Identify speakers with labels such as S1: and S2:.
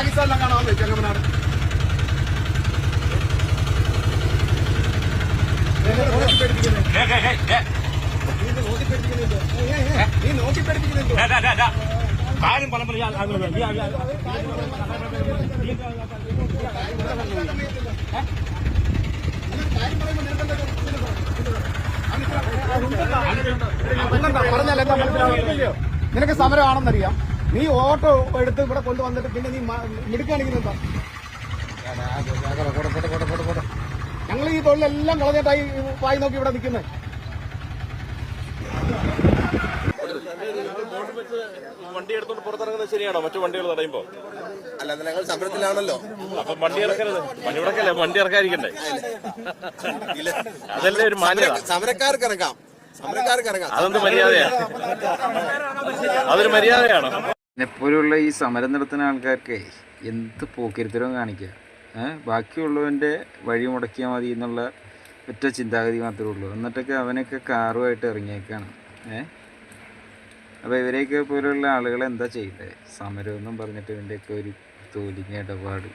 S1: പാകിസ്ഥാനിലാണ് കാണാൻ ചെങ്ങമനാട്
S2: കാര്യം
S1: എന്താ നിനക്ക് സമരമാണെന്നറിയാം. നീ ഓട്ടോ എടുത്ത് ഇവിടെ കൊണ്ടുവന്നിട്ട് പിന്നെ നീ മിടുക്കാണിക്കുന്നെന്താ ഞങ്ങൾ ഈ തൊഴിലെല്ലാം കളഞ്ഞിട്ടായി വായി നോക്കി ഇവിടെ നിൽക്കുന്നത്
S2: വണ്ടി എടുത്തോണ്ട് പുറത്തിറങ്ങുന്നത് ശരിയാണോ മറ്റു വണ്ടികൾ തടയുമ്പോ
S3: അല്ല ഞങ്ങൾ സമരത്തിലാണല്ലോ.
S2: അപ്പൊ വണ്ടി ഇറക്കരുത്. വണ്ടി ഇറക്കല്ലേ? വണ്ടി ഇറക്കാതിരിക്കണ്ടേ? അതല്ലേ ഒരു മാന്യത.
S3: സമരക്കാർക്ക് ഇറങ്ങാം. സമരക്കാർക്ക് ഇറങ്ങാം.
S2: അതെന്ത് മര്യാദയാണ് അതൊരു മര്യാദയാണോ.
S4: എപ്പോഴുള്ള ഈ സമരം നടത്തുന്ന ആൾക്കാർക്ക് എന്ത് പോക്കിരുത്തരവും കാണിക്കുക? ബാക്കിയുള്ളവന്റെ വഴി മുടക്കിയാൽ മതി എന്നുള്ള ഒറ്റ ചിന്താഗതി മാത്രമേ ഉള്ളൂ. എന്നിട്ടൊക്കെ അവനൊക്കെ കാറുമായിട്ട് ഇറങ്ങിയേക്കാണ്. ഏഹ് അപ്പോൾ ഇവരെയൊക്കെ പോലുള്ള ആളുകൾ എന്താ ചെയ്യേണ്ടത് സമരമെന്നും പറഞ്ഞിട്ട് ഇവന്റെയൊക്കെ ഒരു തോലിങ്ങ ഇടപാട്.